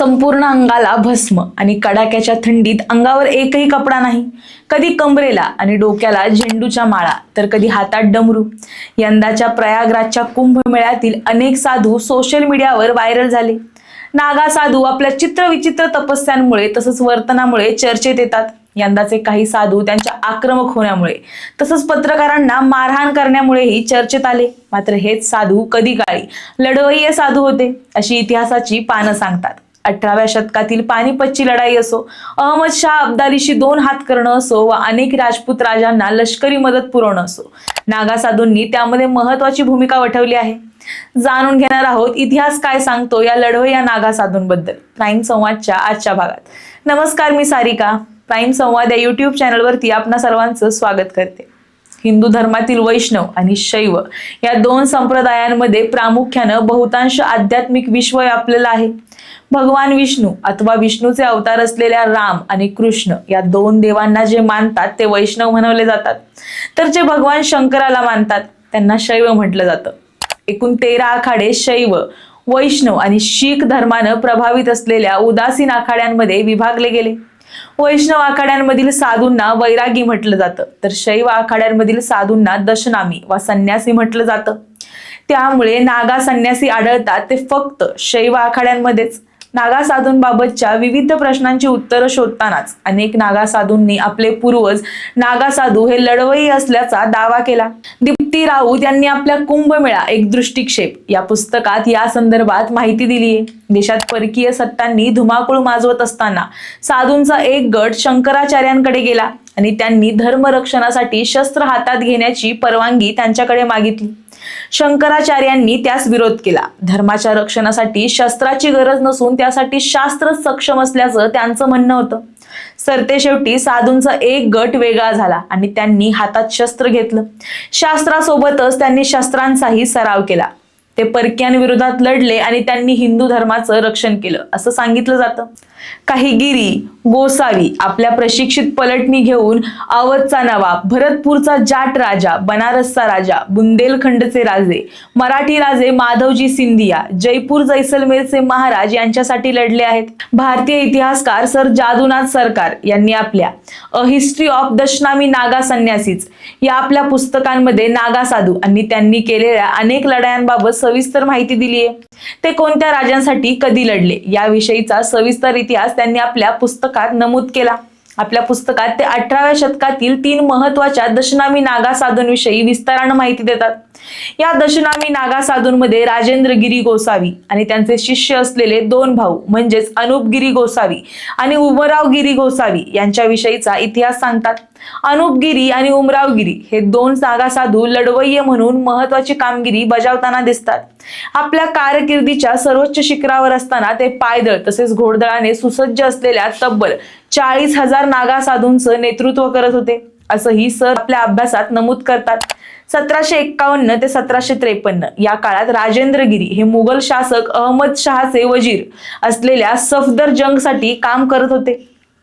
संपूर्ण अंगाला भस्म आणि कडाक्याच्या थंडीत अंगावर एकही कपडा नाही. कधी कमरेला आणि डोक्याला झेंडूच्या माळा तर कधी हातात डमरू. यंदाच्या प्रयागराजच्या कुंभमेळ्यातील अनेक साधू सोशल मीडियावर व्हायरल झाले. नागा साधू आपल्या चित्रविचित्र तपस्यांमुळे तसंच वर्तनामुळे चर्चेत येतात. यंदाचे काही साधू त्यांच्या आक्रमक होण्यामुळे तसंच पत्रकारांना मारहाण करण्यामुळेही चर्चेत आले. मात्र हेच साधू कधी काळी लढवय्य साधू होते अशी इतिहासाची पानं सांगतात. अठराव्या शतकातील पानिपतची लढाई असो अहमद शाह अब्दालीशी दोन हात करणं असो व अनेक राजपूत राजांना लष्करी मदत पुरवणं असो नागा साधूंनी त्यामध्ये महत्वाची भूमिका वठवली आहे. जाणून घेणार आहोत इतिहास काय सांगतो या लढव या नागा साधूंबद्दल प्राईम संवादच्या आजच्या भागात. नमस्कार मी सारिका प्राईम संवाद या युट्यूब चॅनलवरती आपणा सर्वांचं स्वागत करते. हिंदू धर्मातील वैष्णव आणि शैव या दोन संप्रदायांमध्ये प्रामुख्यानं बहुतांश आध्यात्मिक विश्व व्यापलेलं आहे. भगवान विष्णू अथवा विष्णूचे अवतार असलेल्या राम आणि कृष्ण या दोन देवांना जे मानतात ते वैष्णव म्हणवले जातात. तर जे भगवान शंकराला मानतात त्यांना शैव म्हटलं जातं. एकूण तेरा आखाडे शैव वैष्णव आणि शीख धर्मानं प्रभावित असलेल्या उदासीन आखाड्यांमध्ये विभागले गेले. वैष्णव आखाड्यांमधील साधूंना वैरागी म्हटलं जातं. तर शैव आखाड्यांमधील साधूंना दशनामी वा संन्यासी म्हटलं जातं. त्यामुळे नागा संन्यासी आढळतात ते फक्त शैव आखाड्यांमध्येच. नागा साधूंबाबतच्या विविध प्रश्नांची उत्तरं शोधतानाच अनेक नागा साधूंनी आपले पूर्वज नागा साधू हे लढवई असल्याचा दावा केला. दीप्ती राऊत यांनी आपल्या कुंभमेळा एक दृष्टिक्षेप या पुस्तकात या संदर्भात माहिती दिली आहे देशात परकीय सत्तांनी धुमाकूळ माजवत असताना साधूंचा एक गट शंकराचार्यांकडे गेला आणि त्यांनी धर्मरक्षणासाठी शस्त्र हातात घेण्याची परवानगी त्यांच्याकडे मागितली. शंकराचार्यांनी त्यास विरोध केला. धर्माच्या रक्षणासाठी शस्त्राची गरज नसून त्यासाठी शास्त्र सक्षम असल्याचं त्यांचं म्हणणं होतं. सरते शेवटी साधूंचा एक गट वेगळा झाला आणि त्यांनी हातात शस्त्र घेतलं. शास्त्रासोबतच त्यांनी शस्त्रांचाही सराव केला. ते परक्यांविरोधात लढले आणि त्यांनी हिंदू धर्माचं रक्षण केलं. असं सांगितलं जातं. काही गिरी गोसावी आपल्या प्रशिक्षित पलटणी घेऊन अवधचा नवाब भरतपूरचा जाट राजा बनारसचा राजा बुंदेलखंडचे राजे मराठी राजे माधवजी सिंधिया जयपूर जैसलमेरचे महाराज यांच्यासाठी लढले आहेत. भारतीय इतिहासकार सर जादूनाथ सरकार यांनी आपल्या a history of Dashnami Naga संन्यासीच या आपल्या पुस्तकांमध्ये नागा साधू आणि त्यांनी केलेल्या अनेक लढायांबाबत सविस्तर माहिती दिली आहे ते कोणत्या राजांसाठी कधी लढले? याविषयीचा सविस्तर इतिहास त्यांनी आपल्या पुस्तकात नमूद केला. आपल्या पुस्तकात ते अठराव्या शतकातील तीन महत्त्वाच्या दशनामी नागा साधूंविषयी विस्तारानं माहिती देतात. या दशनामी नागा साधूंमध्ये राजेंद्रगिरी गोसावी आणि त्यांचे शिष्य असलेले दोन भाऊ म्हणजेच अनुपगिरी गोसावी आणि उमरावगिरी गोसावी यांच्याविषयीचा इतिहास सांगतात. अनुपगिरी आणि उमरावगिरी हे दोन नागा साधू लढवय्य म्हणून महत्वाची कामगिरी बजावताना दिसतात. आपल्या कारकिर्दीच्या सर्वोच्च शिखरावर असताना ते पायदळ तसेच घोडदळाने सुसज्ज असलेल्या तब्बल चाळीस हजार नागा साधूंचं नेतृत्व करत होते असंही सर आपल्या अभ्यासात नमूद करतात. सतराशे एक्कावन्न ते सतराशे त्रेपन्न या काळात राजेंद्रगिरी हे मुघल शासक अहमद शहाचे वजीर असलेल्या सफदर जंगसाठी काम करत होते.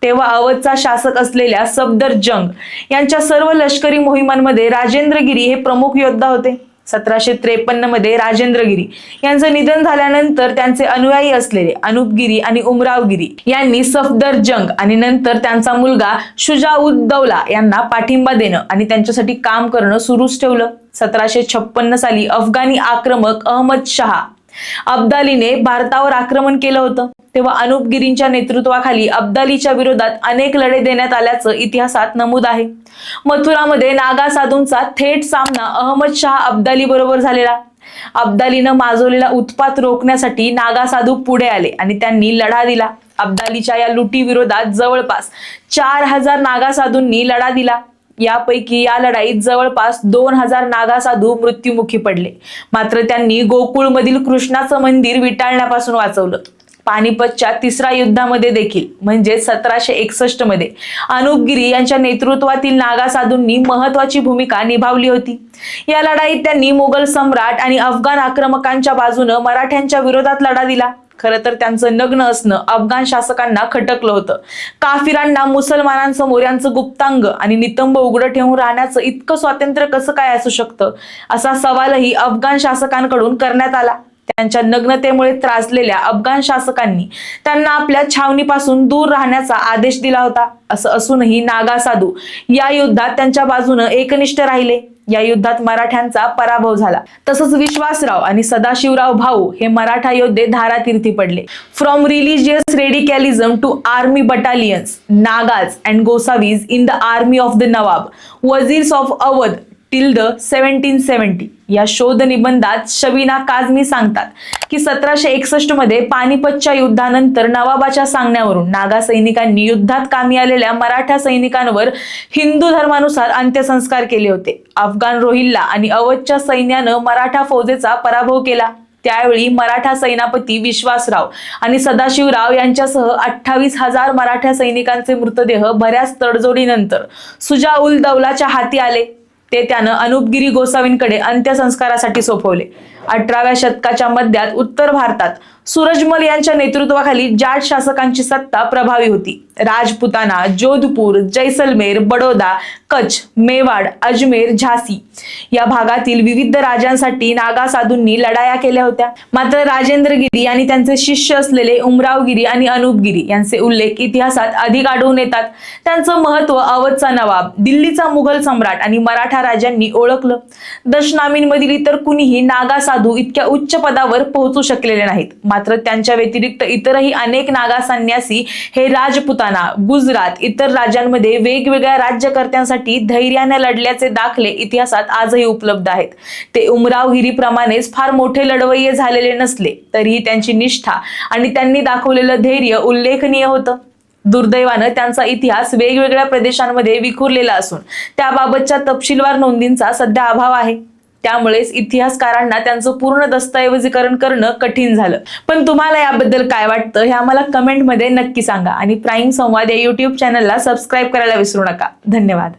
तेव्हा अवधचा शासक असलेल्या सफदर जंग यांच्या सर्व लष्करी मोहिमांमध्ये राजेंद्रगिरी हे प्रमुख योद्धा होते. सतराशे त्रेपन्नमध्ये राजेंद्रगिरी. यांचं निधन झाल्यानंतर त्यांचे अनुयायी असलेले अनुपगिरी आणि उमरावगिरी यांनी सफदर जंग आणि नंतर त्यांचा मुलगा शुजाउद्दौला यांना पाठिंबा देणं आणि त्यांच्यासाठी काम करणं सुरूच ठेवलं. सतराशे छप्पन्न साली अफगाणी आक्रमक अहमद शहा अब्दालीने भारतावर आक्रमण केलं होतं. तेव्हा अनुपगिरींच्या नेतृत्वाखाली अब्दालीच्या विरोधात अनेक लढे देण्यात आल्याचं इतिहासात नमूद आहे. मथुरामध्ये नागा साधूंचा थेट सामना अहमद शाह अब्दाली बरोबर झालेला. अब्दालीनं माजवलेला उत्पात रोखण्यासाठी नागा साधू पुढे आले आणि त्यांनी लढा दिला. अब्दालीच्या या लुटी विरोधात जवळपास चार हजार नागा साधूंनी लढा दिला. यापैकी या लढाईत जवळपास दोन हजार नागा साधू मृत्युमुखी पडले. मात्र त्यांनी गोकुळमधील कृष्णाचं मंदिर विटाळण्यापासून वाचवलं. पानिपतच्या तिसऱ्या युद्धामध्ये देखील म्हणजे सतराशे एकसष्टमध्ये अनुपगिरी यांच्या नेतृत्वातील नागा साधूंनी महत्वाची भूमिका निभावली होती. या लढाईत त्यांनी मुघल सम्राट आणि अफगाण आक्रमकांच्या बाजूनं मराठ्यांच्या विरोधात लढा दिला. खरं तर त्यांचं नग्न असणं अफगाण शासकांना खटकलं होतं. काफिरांना मुसलमानांसमोर यांचं गुप्तांग आणि नितंब उघडं ठेवून राहण्याचं इतकं स्वातंत्र्य कसं काय असू शकतं? असा सवालही अफगाण शासकांकडून करण्यात आला. त्यांच्या नग्नतेमुळे त्रासलेल्या अफगाण शासकांनी त्यांना आपल्या छावणीपासून दूर राहण्याचा आदेश दिला होता. असं असूनही नागा साधू या युद्धात त्यांच्या बाजूनं एकनिष्ठ राहिले. या युद्धात मराठ्यांचा पराभव झाला. तसंच विश्वासराव आणि सदाशिवराव भाऊ हे मराठा योद्धे धारातीर्थी पडले. From religious radicalism to army battalions Nagas and Gosavis in the army of the Nawab Wazirs of Awadh till the seventeen seventy या शोध निबंधात शबीना काझमी सांगतात की सतराशे एकसष्टमध्ये पानिपतच्या युद्धानंतर नवाबाच्या सांगण्यावरून नागा सैनिकांनी युद्धात कामी आलेल्या मराठा सैनिकांवर हिंदू धर्मानुसार अंत्यसंस्कार केले होते. अफगाण रोहिल्ला आणि अवधच्या सैन्यानं मराठा फौजेचा पराभव केला. त्यावेळी मराठा सेनापती विश्वासराव आणि सदाशिवराव यांच्यासह अठ्ठावीस हजार मराठा सैनिकांचे मृतदेह बऱ्याच तडजोडीनंतर सुजा उल दौलाच्या हाती आले. ते त्यानं अनुपगिरी गोसावींकडे अंत्यसंस्कारासाठी सोपवले. अठराव्या शतकाच्या मध्यात उत्तर भारतात सूरजमल यांच्या नेतृत्वाखाली जाट शासकांची सत्ता प्रभावी होती. राजपुताना जोधपूर जैसलमेर बडोदा कच्छ मेवाड अजमेर झासी या भागातील विविध राजांसाठी नागा साधूंनी लढाया केल्या होत्या. मात्र राजेंद्रगिरी आणि त्यांचे शिष्य असलेले उमरावगिरी आणि अनुपगिरी यांचे उल्लेख इतिहासात अधिक आढळून येतात. त्यांचं महत्त्व अवधचा नवाब दिल्लीचा मुघल सम्राट आणि मराठा राजांनी ओळखलं. दशनामींमधील इतर कुणीही नागा साधू इतक्या उच्च पदावर पोहोचू शकलेले नाहीत. मात्र त्यांच्या व्यतिरिक्त इतरही अनेक नागा संन्यासी हे राजपुताना गुजरात इतर राज्यांमध्ये वेगवेगळ्या राज्यकर्त्यांसाठी धैर्याने लढल्याचे दाखले इतिहासात आजही उपलब्ध आहेत. ते उमरावगिरीप्रमाणेच फार मोठे लढवय्ये झालेले नसले तरीही त्यांची निष्ठा आणि त्यांनी दाखवलेलं धैर्य उल्लेखनीय होतं. दुर्दैवानं त्यांचा इतिहास वेगवेगळ्या प्रदेशांमध्ये विखुरलेला असून त्याबाबतच्या तपशीलवार नोंदींचा सध्या अभाव आहे. त्यामुळेच इतिहासकारांना त्यांचं पूर्ण दस्तऐवजीकरण करणं कठीण झालं. पण तुम्हाला याबद्दल काय वाटतं हे आम्हाला कमेंटमध्ये नक्की सांगा. आणि प्राईम संवाद या युट्यूब चॅनलला सबस्क्राईब करायला विसरू नका. धन्यवाद.